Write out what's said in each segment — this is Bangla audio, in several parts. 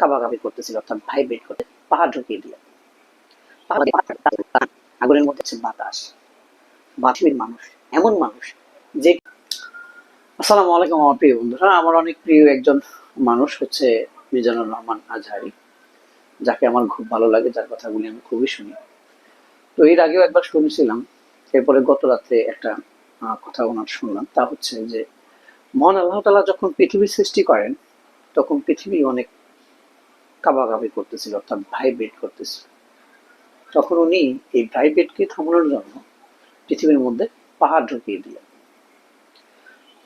কাবাকাবি করতেছিল, অর্থাৎ ভাইব্রেট করে পাহাড় ঢুকিয়ে দিলেন আগুনের মধ্যে আছে বাতাস। পৃথিবীর মানুষ, এমন মানুষ যে আসসালামু আলাইকুম আমার প্রিয় বন্ধুরা, আমার অনেক প্রিয় একজন মানুষ হচ্ছে মিজানুর রহমান আজহারি, যাকে আমার খুব ভালো লাগে, যার কথাগুলি আমি খুবই শুনি। তো এর আগেও একবার শুনেছিলাম, এরপরে গত রাত্রে একটা কথা ওনার শুনলাম, তা হচ্ছে যে মহান আল্লাহ তালা যখন পৃথিবী সৃষ্টি করেন, তখন পৃথিবী অনেক কাবাকাবি করতেছিল, অর্থাৎ ভাইব্রেট করতেছিল। তখন উনি এই ভাইব্রেটকে থামানোর জন্য পৃথিবীর মধ্যে পাহাড় ঢুকিয়ে দিলেন।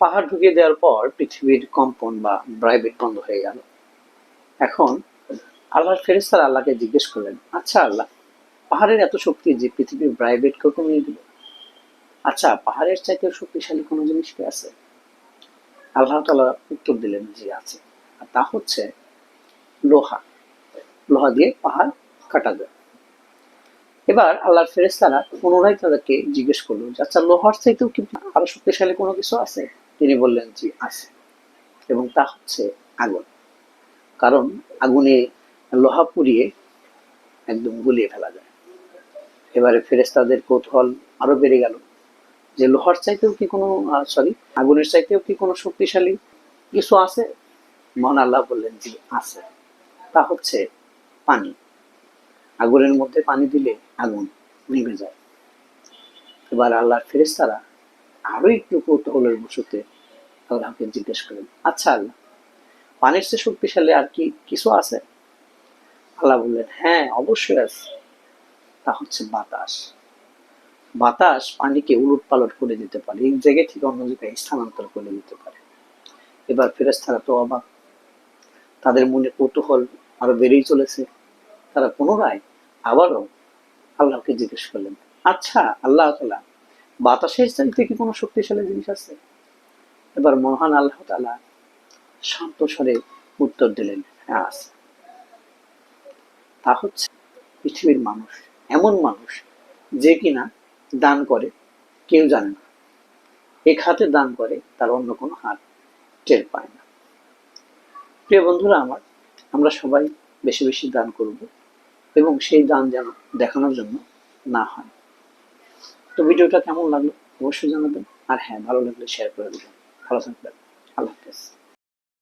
পাহাড় ঢুকিয়ে দেওয়ার পর পৃথিবীর কম্পন বা ভাইব্রেট বন্ধ হয়ে গেল। এখন আল্লাহর ফেরেস্তার আল্লাহকে জিজ্ঞেস করলেন আচ্ছা আল্লাহ, পাহাড়ের এত শক্তি যে পৃথিবীর ভাইব্রেটকে কমিয়ে দিল? আচ্ছা পাহাড়ের চাইতে শক্তিশালী কোনো জিনিস কি আছে? আল্লাহ তালা উত্তর দিলেন যে আছে। আর তা হচ্ছে লোহা। লোহা দিয়ে পাহাড় কাটা যায়। এবার আল্লাহর ফেরেস্তারা পুনরায় তাদেরকে জিজ্ঞেস করল যে আচ্ছা লোহার চাইতেও কি আরও শক্তিশালী কোনো কিছু আছে? তিনি বললেন যে আছে। এবং তা হচ্ছে আগুন। কারণ আগুনে লোহা পুড়িয়ে একদম গুলিয়ে ফেলা যায়। এবারে ফেরেস্তাদের কৌতূহল আরও বেড়ে গেল যে, লোহার চাইতেও কি কোনো সরি, আগুনের চাইতেও কি কোনো শক্তিশালী কিছু আছে? মহান আল্লাহ বললেন যে আছে। তা হচ্ছে পানি। আগুনের মধ্যে পানি দিলে আগুন নিভে যায়। এবার আল্লাহর ফেরেস্তারা আরও একটু কৌতূহলের বসতে আল্লাহকে জিজ্ঞেস করেন আচ্ছা আল্লাহ, পানির চেয়ে শক্তিশালী আর কি কিছু আছে? আল্লাহ বললেন হ্যাঁ অবশ্যই আছে। তা হচ্ছে বাতাস। বাতাস পানিকে উলট পালট করে দিতে পারে, এক জায়গায় থেকে অন্য জায়গায় স্থানান্তর করে দিতে পারে। এবার ফেরেস্তারা তো অবাক। তাদের মনে কৌতূহল আরও বেড়েই চলেছে। তারা পুনরায় আবারও আল্লাহকে জিজ্ঞেস করলেন আচ্ছা আল্লাহ তালা বাতাসের চাইতে কি কোনো শক্তিশালী জিনিস আছে? এবার মহান আল্লাহ তালা শান্ত স্বরে উত্তর দিলেন হ্যাঁ আছে। তা হচ্ছে পৃথিবীর মানুষ, এমন মানুষ যে কিনা দান করে, কেউ জানে না। এক হাতে দান করে, তার অন্য কোনো হাত টের পায় না। প্রিয় বন্ধুরা আমার, আমরা সবাই বেশি বেশি দান করব। এবং সেই দান যেন দেখানোর জন্য না হয়। তো ভিডিওটা কেমন লাগল? অবশ্যই জানাবেন। আর হ্যাঁ ভালো লাগলে শেয়ার করে দেবেন। ভালো থাকবেন। আল্লাহ হাফেজ।